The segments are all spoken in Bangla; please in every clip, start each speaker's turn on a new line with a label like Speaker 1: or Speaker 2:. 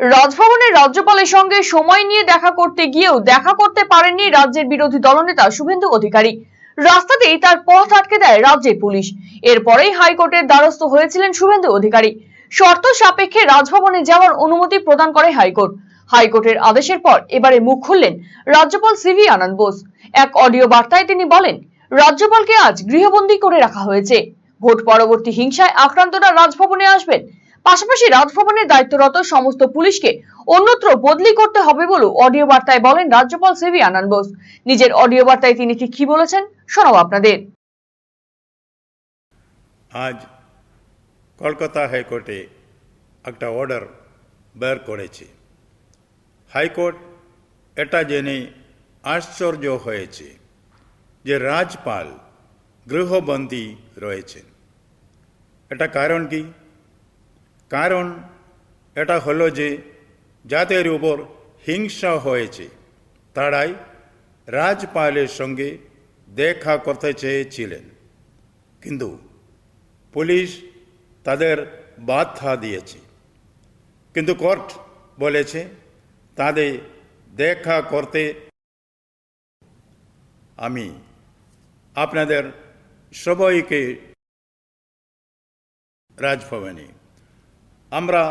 Speaker 1: রাজভবনে রাজ্যপালের সঙ্গে সময় নিয়ে দেখা করতে গিয়েও দেখা করতে পারেননি রাজ্যের বিরোধী দলনেতা শুভেন্দু অধিকারী। রাস্তাতেই তার পথ আটকে দেয় রাজ্যের পুলিশ। এরপরেই হাইকোর্টের দ্বারস্থ হয়েছিলেন শুভেন্দু অধিকারী। শর্ত সাপেক্ষে রাজভবনে যাওয়ার অনুমতি প্রদান করে হাইকোর্ট। হাইকোর্টের আদেশের পর এবারে মুখ খুললেন রাজ্যপাল সিভি আনন্দ বোস। এক অডিও বার্তায় তিনি বলেন, রাজ্যপালকে আজ গৃহবন্দী করে রাখা হয়েছে। ভোট পরবর্তী হিংসায় আক্রান্তরা রাজভবনে আসবেন। পাশাপাশি রাজভবনের দায়িত্বরত সমস্ত পুলিশকে অন্যত্র বদলি করতে হবে বলেও অডিও বার্তায় বলেন রাজ্যপাল সিভি আনন্দ বোস। নিজের অডিও বার্তায় তিনি ঠিক কি বলেছেন শোনাবো আপনাদের।
Speaker 2: আজ কলকাতা হাইকোর্টে একটা অর্ডার বের করেছে। হাইকোর্ট এটা জেনে আশ্চর্য হয়েছে যে রাজপাল গৃহবন্দী রয়েছেন। এটা কারণ কি? কারণ এটা হলো যে যাদের উপর হিংসা হয়েছে। তারাই রাজপালের সঙ্গে দেখা করতে চেয়েছিলেন। কিন্তু পুলিশ তাদের বাধা দিয়েছে। কিন্তু কোর্ট বলেছে, তাদের দেখা করতে আমি আপনাদের সবাইকে রাজভবনে আমরা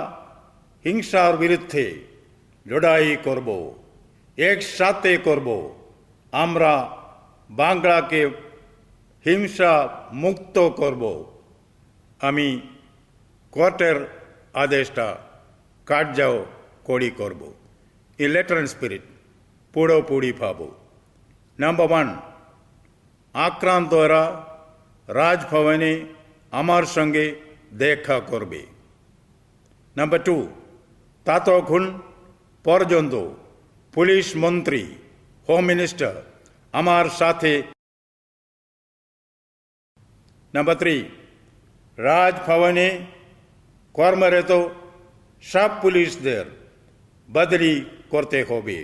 Speaker 2: হিংসার বিরুদ্ধে লড়াই করব, একসাথে করব। আমরা বাংলাকে হিংসা মুক্ত করব। আমি কোর্টের আদেশটা কার্যকরী করব। এই লেটার স্পিরিট পুরোপুরি পাব। নাম্বার ওয়ান, আক্রান্তরা রাজভবনে আমার সঙ্গে দেখা করবে। নাম্বার টু ততক্ষণ পর্যন্ত পুলিশ মন্ত্রী হোম মিনিস্টার আমার সাথে নাম্বার থ্রি রাজভবনে কর্মরত সব পুলিশদের বদলি করতে হবে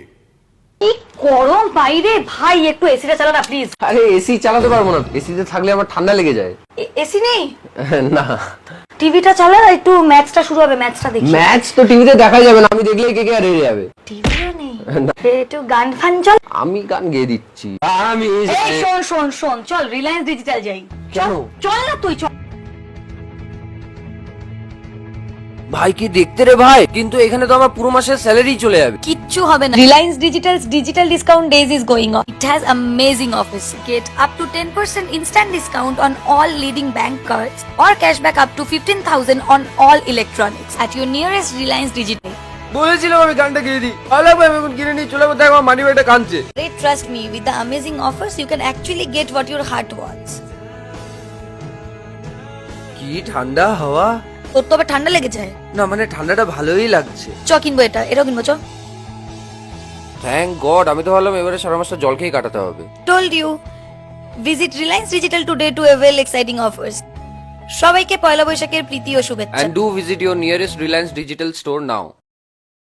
Speaker 3: গরম বাইরে ভাই একটু এসিটা চালা না প্লিজ
Speaker 4: আরে এসি চালাতে পারব না। এসিতে থাকলে আমার ঠান্ডা লেগে যায়।
Speaker 3: এসি নেই?
Speaker 4: না।
Speaker 3: টিভিটা চালা একটু ম্যাচটা শুরু হবে ম্যাচটা দেখি।
Speaker 4: ম্যাচ তো টিভিতে দেখা যাবে না আমি দেখলে কে কে আর হেরে যাবে।
Speaker 3: টিভিও নেই। একটু গান ফান চল।
Speaker 4: আমি গান গেয়ে দিচ্ছি। আমি
Speaker 3: এই শোন শোন শোন চল রিলায়েন্স ডিজিটাল যাই। চল? চল না তুই চল।
Speaker 4: ভাই কি দেখতে রে ভাই কিন্তু এখানে তো আমার পুরো মাসের স্যালারি চলে যাবে
Speaker 5: কিচ্ছু হবে না Reliance digitals digital discount days is going on it has amazing offers get up to 10% instant discount on all leading bank cards or cashback up to 15000 on all electronics at your nearest Reliance Digital.
Speaker 4: বলেছিলাম আমি গানটা গেয়ে দিই ভালো লাগবে আমি এখন কিনে নিয়ে চলে দেখো আমার মানি ব্যাগটা কাঁদছে
Speaker 5: They trust me with the amazing offers you can actually get what your heart wants.
Speaker 4: কি ঠান্ডা হাওয়া
Speaker 5: তোর তো ঠান্ডা লেগে যায়
Speaker 4: না মানে ঠান্ডাটা ভালোই লাগছে।
Speaker 5: চ কিনবো এটা। এটাও কিনবো চ।
Speaker 4: গড আমি তো ভাবলাম এবারে সারা জল খেয়ে কাটাতে হবে।
Speaker 5: Told you visit Reliance digital today to avail exciting offers সবাইকে পয়লা বৈশাখের প্রীতি ও শুভেচ্ছা।
Speaker 4: And do visit your nearest Reliance digital store now